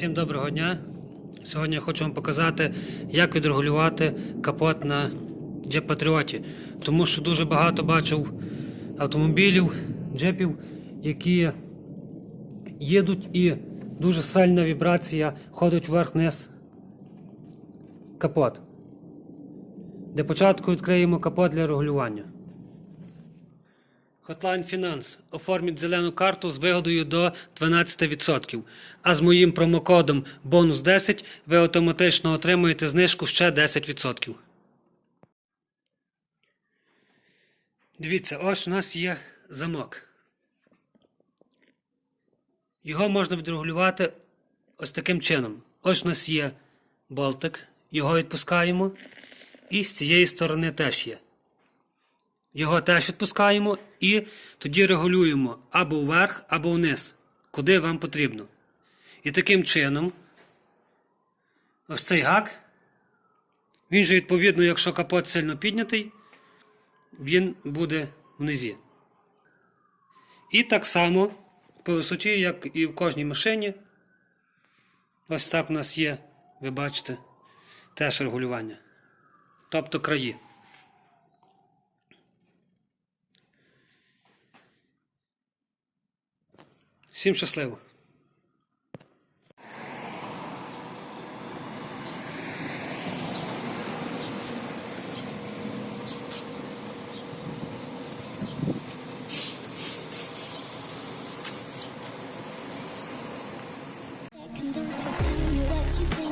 Всім доброго дня. Сьогодні я хочу вам показати, як відрегулювати капот на Patriot. Тому що дуже багато бачив автомобілів, джепів, які їдуть і дуже сильна вібрація ходить вверх-вниз капот. Для початку відкриємо капот для регулювання. Hotline Finance оформіть зелену карту з вигодою до 12%. А з моїм промокодом бонус 10 ви автоматично отримуєте знижку ще 10%. Дивіться, ось у нас є замок. Його можна відрегулювати ось таким чином. Ось у нас є болтик, його відпускаємо. І з цієї сторони теж є. Його теж відпускаємо і тоді регулюємо або вверх, або вниз, куди вам потрібно. І таким чином, ось цей гак, він же, відповідно, якщо капот сильно піднятий, він буде внизі. І так само по висоті, як і в кожній машині. Ось так у нас є, ви бачите, теж регулювання. Тобто краї. Всім щасливо! you think